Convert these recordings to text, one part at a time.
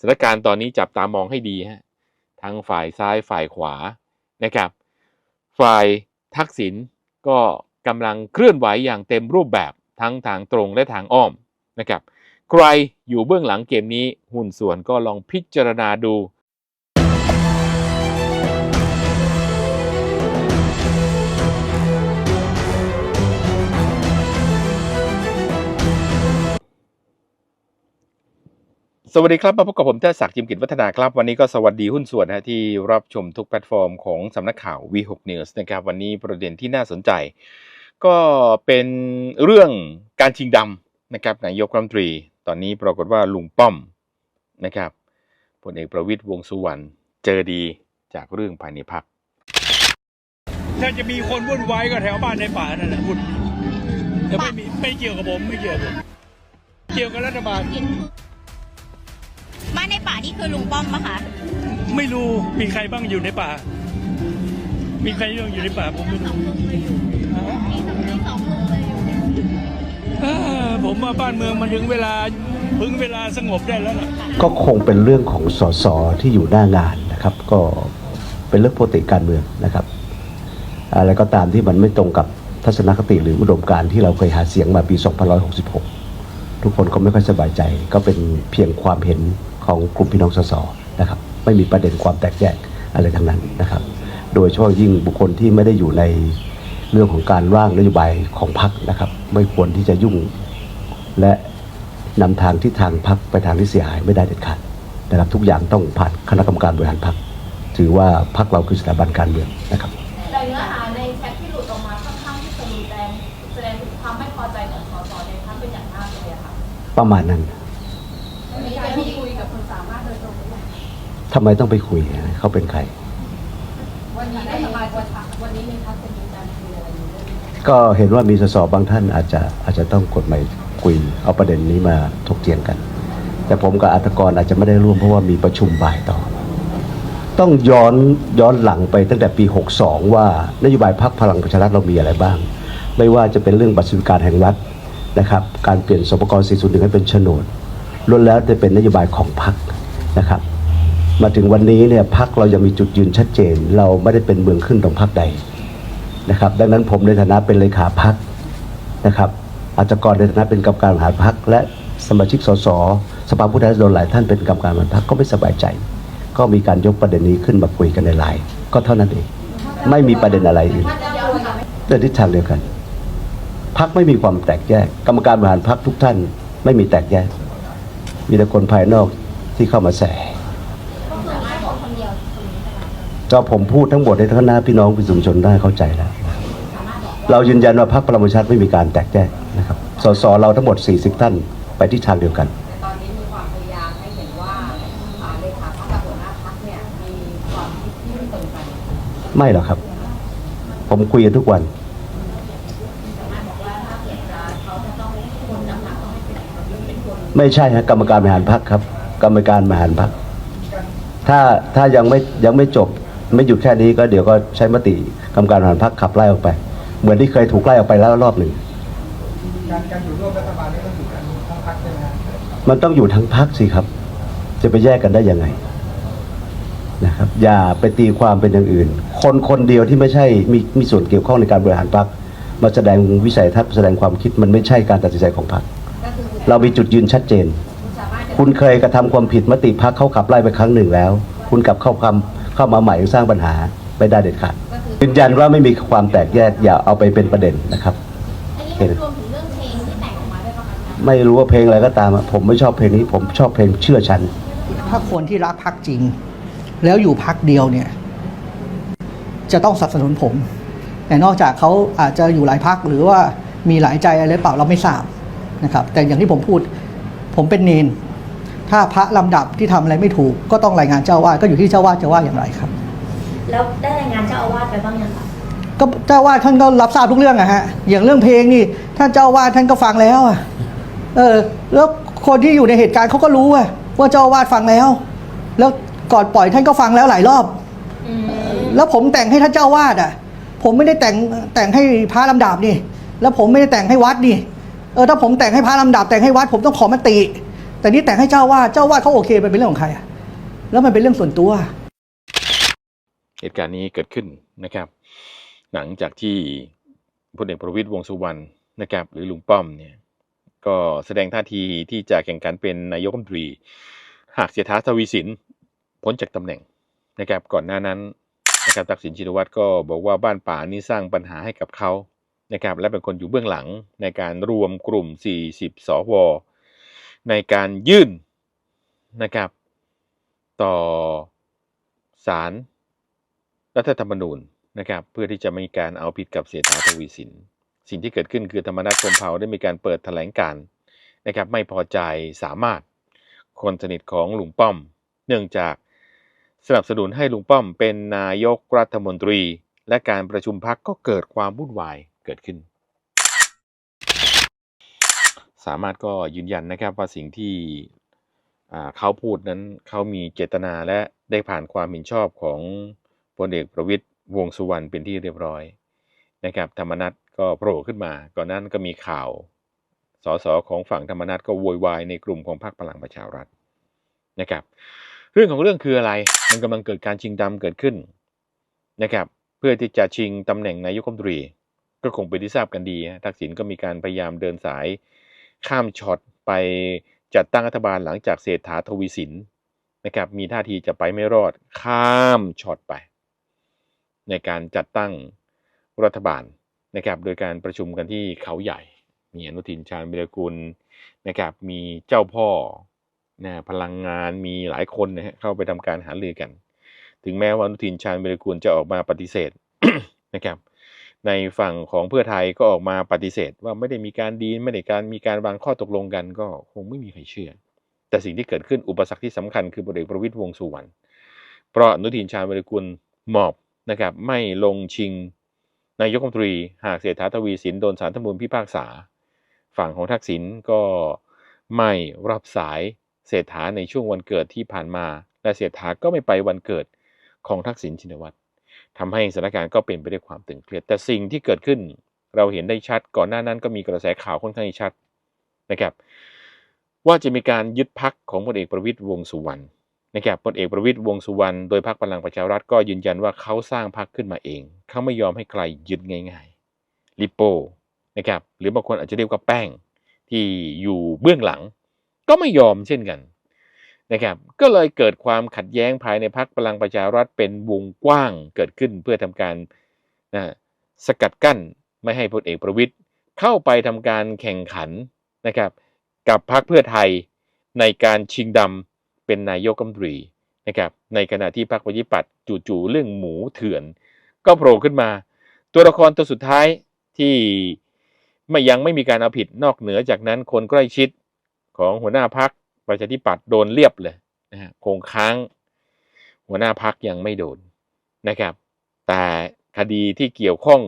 สถานการณ์ตอนนี้จับตามองให้ดีฮะทั้งฝ่ายซ้ายฝ่ายขวานะครับ ฝ่ายทักษิณก็กำลังเคลื่อนไหวอย่างเต็มรูปแบบทั้งทางตรงและทางอ้อมนะครับ ใครอยู่เบื้องหลังเกมนี้หุ้นส่วนก็ลองพิจารณาดู สวัสดีครับ มาพบกับผมเทดศักดิ์จิมกิจวัฒนาครับ วันนี้ก็สวัสดีหุ้นส่วนนะฮะที่รับชมทุกแพลตฟอร์มของสำนักข่าว V6 News นะครับ วันนี้ประเด็นที่น่าสนใจ ก็เป็นเรื่องการชิงดำนะครับนายกรัฐมนตรี ตอนนี้ปรากฏว่าลุงป้อมนะครับพลเอกประวิตยวงษ์สุวรรณเจอดีจากเรื่องภายในพักถ้าจะมีคนวุ่นวายก็แถวบ้านในป่านั่นแหละวุ่นแต่ไม่มีไม่เกี่ยวกับผมไม่เกี่ยวกับผมเกี่ยวกับรัฐบาลบ้า นในป่านี่คือลุงป้อมปะคะไม่รู้มีใครบ้างอยู่ในป่า มีใครบ้างอยู่ในป่าผมไม่รู้อ่าผมว่าบ้านเมืองมันถึงเวลาถึงเวลาสงบได้แล้วล่ะ ก็คงเป็นเรื่องของสสที่อยู่หน้างานนะครับ ก็เป็นเรื่องปกติการเมืองนะครับ อะไรก็ตามที่มันไม่ตรงกับทัศนคติหรืออุดมการณ์ที่เราเคยหาเสียงมาปี 2566 ทุกคนก็ไม่ค่อยสบายใจ ก็เป็นเพียงความเห็น ของกลุ่มพี่น้องสสนะครับไม่มีประเด็นความแตกแยกอะไรทั้งนั้นนะครับ โดยเฉพาะยิ่งบุคคลที่ไม่ได้อยู่ในเรื่องของการร่างนโยบายของพรรคนะครับ ไม่ควรที่จะยุ่ง และนำทางที่ทางพักไปทางที่เสียหายไม่ได้เด็ดขาดนะครับทุกอย่างต้องผ่านคณะกรรมการบริหารพักถือว่าพักเราคือสถาบันการเมืองนะครับแต่เนื้อหาในแชทที่หลุดออกมาค่อนข้างที่จะรุนแรงแสดงถึงความไม่พอใจของสสในพักเป็นอย่างมากเลยอะค่ะประมาณนั้น มีการพูดคุยกับคุณ สามารถโดยตรงหรือยังทำไมต้องไปคุยเขาเป็นใคร วันนี้ได้สบายกว่าพักวันนี้ในพักจะมีการคุยอะไรอยู่เรื่องนี้ก็เห็นว่ามีสสบางท่านอาจจะอาจจะต้องกดหมายคุย เอาประเด็นนี้มาถกเถียงกัน แต่ผมกับอัตกรอาจจะไม่ได้ร่วมเพราะว่ามีประชุมบ่ายต่อ ต้องย้อนย้อนหลังไปตั้งแต่ปี 62 ว่านโยบายพรรคพลังประชารัฐเรามีอะไรบ้าง ไม่ว่าจะเป็นเรื่องบัตรสวัสดิการแห่งรัฐนะครับ การเปลี่ยนสมกร401ให้เป็นโฉนด ล้วนแล้วจะเป็นนโยบายของพรรคนะครับ มาถึงวันนี้เนี่ยพรรคเรายังมีจุดยืนชัดเจน เราไม่ได้เป็นเมืองขึ้นของพรรคใดนะครับ ดังนั้นผมในฐานะเป็นเลขาพักนะครับ อาจจะกรในฐานะเป็นกรรมการบริหารพักและสมาชิกสสสภาผู้แทนราษฎรหลายท่านเป็นกรรมการบริหารพักก็ไม่สบายใจ ก็มีการยกประเด็นนี้ขึ้นมาคุยกันในไลน์ก็เท่านั้นเองไม่มีประเด็นอะไรอื่นถ้าจะเอาค่ทิศทางเดียวกันพักไม่มีความแตกแยก กรรมการบริหารพักทุกท่านไม่มีแตกแยก มีแต่คนภายนอกที่เข้ามาแสก็คือไม่บอกคนเดียวคนนี้ใช่ไหมก็ผมพูดทั้งหมดในทั้งหน้าพี่น้องประชาชนได้เข้าใจแล้ว เรายืนยันว่าพรรคพลังประชารัฐไม่มีการแตกแยกนะครับ สสเราทั้งหมด 40 ท่านไปที่ทางเดียวกันแต่ตอนนี้มีความพยายามให้เห็นว่าอ่าเลขาพักกับหัวหน้าพักเนี่ยมีความคิดที่ไม่ตรงกันไม่หรอกครับ ผมคุยกันทุกวัน ไม่ใช่ฮะกรรมการบริหารพรรครับ กรรมการบริหารพรรคถ้าถ้ายังไม่ยังไม่จบไม่หยุดแค่นี้ก็เดี๋ยวก็ใช้มติกรรมการบริหารพรรคขับไล่ออกไป เหมือนที่เคยถูกไล่ออกไปแล้วรอบหนึ่งการการอยู่ร่วมรัฐบาลนี่ต้องอยู่กันทั้งพรรคใช่ไหมครับมันต้องอยู่ทั้งพักสิครับ จะไปแยกกันได้ยังไงนะครับอย่าไปตีความเป็นอย่างอื่น คนคนเดียวที่ไม่ใช่มีมีส่วนเกี่ยวข้องในการบริหารพักมาแสดงวิสัยทัศน์แสดงความคิดมันไม่ใช่การตัดสินใจของพักก็คือคุณ เรามีจุดยืนชัดเจนสามารถจะคุณเคยกระทำความผิดมติพักเขาขับไล่ไปครั้งหนึ่งแล้ว คุณกลับเข้าคำเข้ามาใหม่สร้างปัญหาไม่ได้เด็ดขาดก็คือยืนยันว่าไม่มีความแตกแยกอย่าเอาไปเป็นประเด็นนะครับอันนี้มันรวมถึงเรื่องเพลงที่แต่งออกมาด้วยป่ะคะไม่รู้ว่าเพลงอะไรก็ตามอะผมไม่ชอบเพลงนี้ ผมชอบเพลงเชื่อฉัน ถ้าคนที่รักพักจริง แล้วอยู่พักเดียวเนี่ย จะต้องสนับสนุนผม แต่นอกจากเขาอาจจะอยู่หลายพักหรือว่ามีหลายใจอะไรหรือเปล่าเราไม่ทราบ นะครับแต่อย่างที่ผมพูดผมเป็นเนน ถ้าพระลำดับที่ทำอะไรไม่ถูก ก็ต้องรายงานเจ้าวาดก็อยู่ที่เจ้าวาดจะว่าอย่างไรครับ แล้วได้รายงานเจ้าอาวาสไปบ้างยังคะก็เจ้าวาดท่านก็รับทราบทุกเรื่องอะฮะอย่างเรื่องเพลงนี่ท่านเจ้าวาดท่านก็ฟังแล้วอะเออแล้วคนที่อยู่ในเหตุการณ์เขาก็รู้อะว่าเจ้าวาดฟังแล้ว แล้วก่อนปล่อยท่านก็ฟังแล้วหลายรอบแล้วผมแต่งให้ท่านเจ้าวาดอะผมไม่ได้แต่งแต่งให้พระลำดับนี่ แล้วผมไม่ได้แต่งให้วัดนี่ เออถ้าผมแต่งให้พระลำดับแต่งให้วัดผมต้องขอมติแต่แต่นี่แต่งให้เจ้าวาดเจ้าวาดเขาโอเคมันเป็นเรื่องของใครอะแล้วมันเป็นเรื่องส่วนตัว เหตุการณ์นี้เกิดขึ้นนะครับ หลังจากที่พลเอกประวิตยวงสุวรรณนะครับ หรือลุงป้อมเนี่ย ก็แสดงท่าทีที่จะแข่งขันเป็นนายกรัฐมนตรี หากเสียท้าทวีสินพ้นจากตำแหน่งนะครับ ก่อนหน้านั้นนะครับทักษิณชินวัตรก็บอกว่าบ้านป่านี่สร้างปัญหาให้กับเขา นะครับและเป็นคนอยู่เบื้องหลังในการรวมกลุ่ม 40 สว ในการยื่นนะครับ ต่อศาลรัฐธรรมนูญนะครับ เพื่อที่จะไม่มีการเอาผิดกับเสถาทวีสิน สิ่งที่เกิดขึ้นคือธรรมนัฐพรมเผ่าได้มีการเปิดแถลงการนะครับ ไม่พอใจสามารถคนสนิทของลุงป้อม เนื่องจากสนับสนุนให้ลุงป้อมเป็นนายกรัฐมนตรี และการประชุมพักก็เกิดความวุ่นวาย เกิดขึ้น สามารถก็ยืนยันนะครับว่าสิ่งที่เขาพูดนั้นเขามีเจตนาและได้ผ่านความเห็นชอบของพลเอกประวิตยวงสุวรรณเป็นที่เรียบร้อยนะครับธรรมนัตก็โผล่ขึ้นมา ก่อนนั้นก็มีข่าวสสของฝั่งธรรมนัตก็โวยวายในกลุ่มของพรรคพลังประชารัฐนะครับ เรื่องของเรื่องคืออะไรมันกำลังเกิดการชิงดำเกิดขึ้นนะครับ เพื่อที่จะชิงตำแหน่งนายกรัฐมนตรี ก็คงเป็นที่ทราบกันดีฮะทักษิณก็มีการพยายามเดินสายข้ามช็อตไปจัดตั้งรัฐบาลหลังจากเศรษฐาทวีสินนะครับมีท่าทีจะไปไม่รอดข้ามช็อตไป ในการจัดตั้งรัฐบาลนะครับโดยการประชุมกันที่เขาใหญ่ มีอนุทินชาญวิรกุลนะครับมีเจ้าพ่อนะพลังงานมีหลายคนนะฮะเข้าไปทำการหารือกัน ถึงแม้ว่าอนุทินชาญวิรกุลจะออกมาปฏิเสธนะครับ ในฝั่งของเพื่อไทยก็ออกมาปฏิเสธ ว่าไม่ได้มีการดีไม่ได้การมีการวางข้อตกลงกันก็คงไม่มีใครเชื่อ แต่สิ่งที่เกิดขึ้นอุปสรรคที่สำคัญคือพลเอกประวิตยวงสุวรรณเพราะนุทินชาญวิรกุลหมอบนะครับไม่ลงชิงนายกรัฐมนตรี หากเศรษฐาทวีสินโดนสารธรรมนูญพิพากษา ฝั่งของทักษิณก็ไม่รับสายเศรษฐาในช่วงวันเกิดที่ผ่านมา และเศรษฐาก็ไม่ไปวันเกิดของทักษิณชินวัตร ทำให้สถานการณ์ก็เป็นไปด้วยความตึงเครียด แต่สิ่งที่เกิดขึ้นเราเห็นได้ชัดก่อนหน้านั้นก็มีกระแสข่าวค่อนข้างชัดนะครับ ว่าจะมีการยึดพักของพลเอกประวิตยวงสุวรรณนะครับพลเอกประวิตยวงสุวรรณโดยพรรคพลังประชารัฐก็ยืนยันว่าเขาสร้างพักขึ้นมาเอง เขาไม่ยอมให้ใครยึดง่ายๆลิโป้นะครับหรือบางคนอาจจะเรียกว่าแป้งที่อยู่เบื้องหลัง ก็ไม่ยอมเช่นกัน นะครับก็เลยเกิดความขัดแย้งภายในพักพลังประชารัฐเป็นวงกว้างเกิดขึ้นเพื่อทำการนะสกัดกั้นไม่ให้พลเอกประวิตยเข้าไปทำการแข่งขันนะครับกับพรรคเพื่อไทยในการชิงดำเป็นนายกรัฐมนตรีนะครับในขณะที่พรรคประชาธิปัตย์จู่ๆเรื่องหมูเถื่อน ก็โผล่ขึ้นมา ตัวละครตัวสุดท้ายที่ไม่ยังไม่มีการเอาผิดนอกเหนือจากนั้นคนใกล้ชิดของหัวหน้าพัก ประชาธิปัตย์โดนเรียบเลยนะฮะคงค้างหัวหน้าพักยังไม่โดนนะครับ แต่คดีที่เกี่ยวข้อง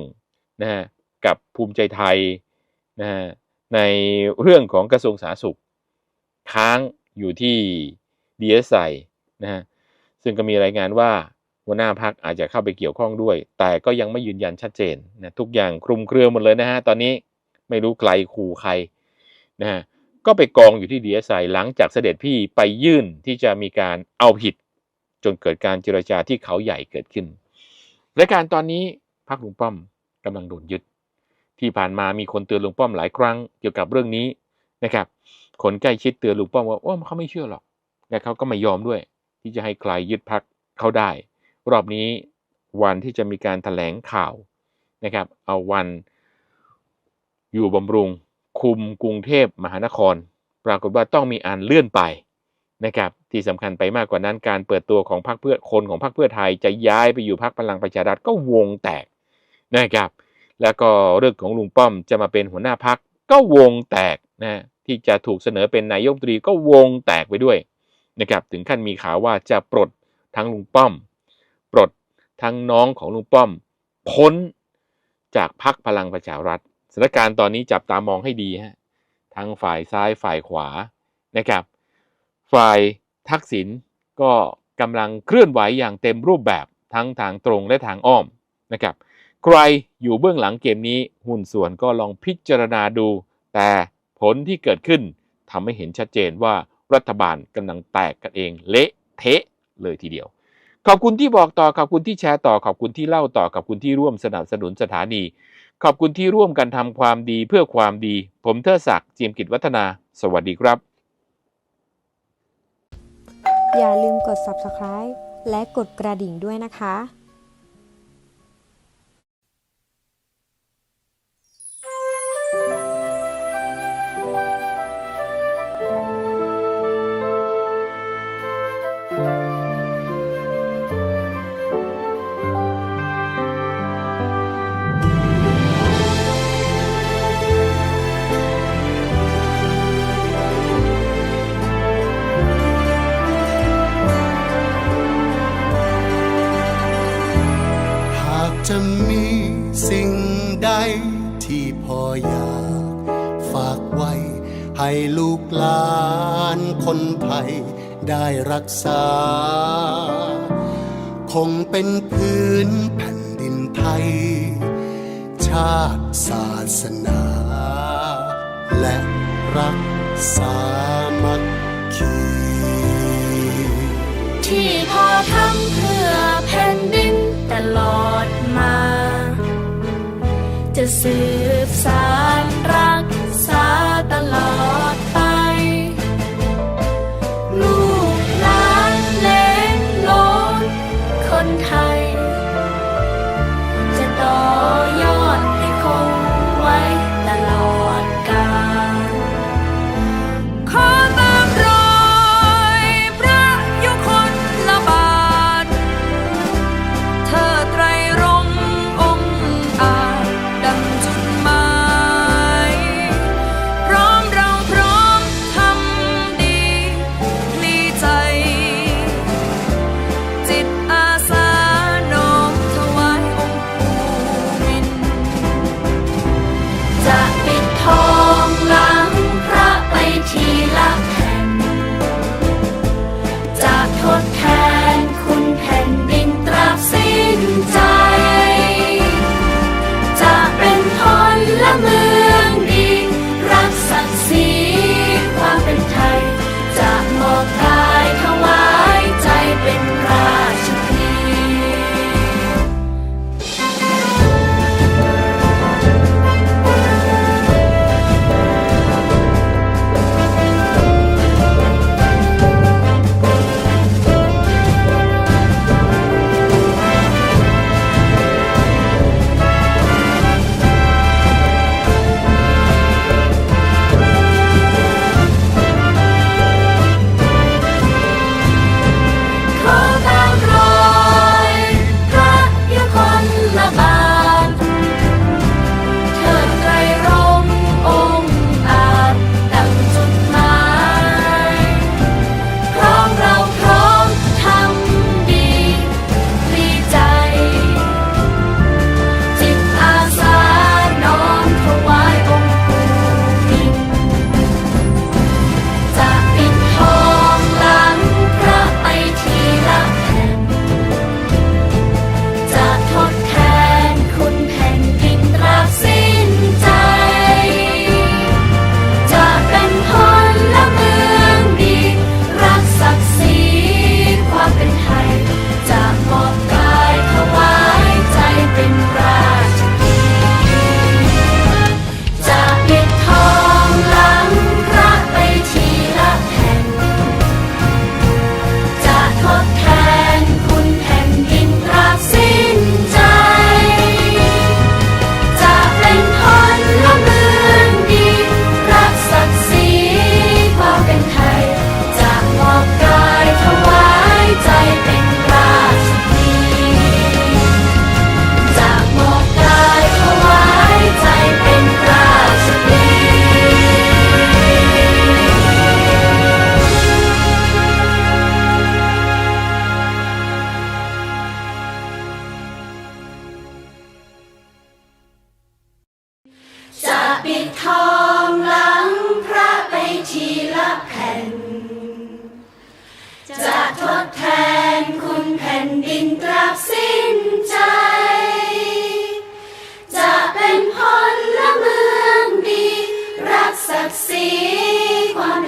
นะฮะกับภูมิใจไทยนะฮะในเรื่องของกระทรวงสาธารณสุข ค้างอยู่ที่ DSI นะฮะซึ่งก็มีรายงานว่าหัวหน้าพักอาจจะเข้าไปเกี่ยวข้องด้วย แต่ก็ยังไม่ยืนยันชัดเจนนะทุกอย่างคลุมเครือหมดเลยนะฮะตอนนี้ไม่รู้ใครขู่ใครนะฮะ ก็ไปกองอยู่ที่ DSI หลังจากเสด็จพี่ไปยื่นที่จะมีการเอาผิด จนเกิดการเจรจาที่เขาใหญ่เกิดขึ้นและการตอนนี้พักลุงป้อมกำลังโดนยึด ที่ผ่านมามีคนเตือนลุงป้อมหลายครั้งเกี่ยวกับเรื่องนี้นะครับ คนใกล้ชิดเตือนลุงป้อมว่าโอ้เขาไม่เชื่อหรอกและเขาก็ไม่ยอมด้วย ที่จะให้ใครยึดพักเขาได้ รอบนี้วันที่จะมีการถแถลงข่าวนะครับ เอาวันอยู่บำรุง คุมกรุงเทพมหานคร ปรากฏว่าต้องมีอันเลื่อนไปนะครับที่สำคัญไปมากกว่านั้นการเปิดตัวของพรรคเพื่อคนของพรรคเพื่อไทยจะย้ายไปอยู่พรรคพลังประชารัฐก็วงแตกนะครับแล้วก็เรื่องของลุงป้อมจะมาเป็นหัวหน้าพักก็วงแตกนะที่จะถูกเสนอเป็นนายกตรีก็วงแตกไปด้วยนะครับถึงขั้นมีข่าวว่าจะปลดทั้งลุงป้อม ปลดทั้งน้องของลุงป้อม พ้นจากพักพลังประชารัฐ ถานการณ์ตอนนี้จับตามองให้ดีฮะทั้งฝ่ายซ้ายฝ่ายขวานะครับ ฝ่ายทักษิณก็กำลังเคลื่อนไหวอย่างเต็มรูปแบบทั้งทางตรงและทางอ้อมนะครับ ใครอยู่เบื้องหลังเกมนี้หุ้นส่วนก็ลองพิจารณาดู แต่ผลที่เกิดขึ้นทำให้เห็นชัดเจนว่ารัฐบาลกำลังแตกกันเองเละเทะเลยทีเดียว ขอบคุณที่บอกต่อขอบคุณที่แชร์ต่อขอบคุณที่เล่าต่อขอบคุณที่ร่วมสนับสนุนสถานี ขอบคุณที่ร่วมกันทำความดีเพื่อความดี ผมเทอศักดิ์จีมกิจวัฒนา สวัสดีครับ อย่าลืมกด subscribe และกดกระดิ่งด้วยนะคะ ใดที่พ่ออยากฝากไว้ ให้ลูกหลานคนไทยได้รักษา คงเป็นพื้นแผ่นดินไทย ชาติศาสนา และรักสามัคคีที่พ่อทำเพื่อแผ่นดินตลอดมา จะสืบสาน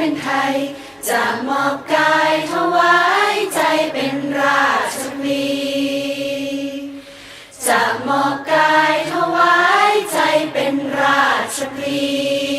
เป็นไทย จะมอบกายถวายใจเป็นราชภีจะมอบกายถวายใจเป็นราชภี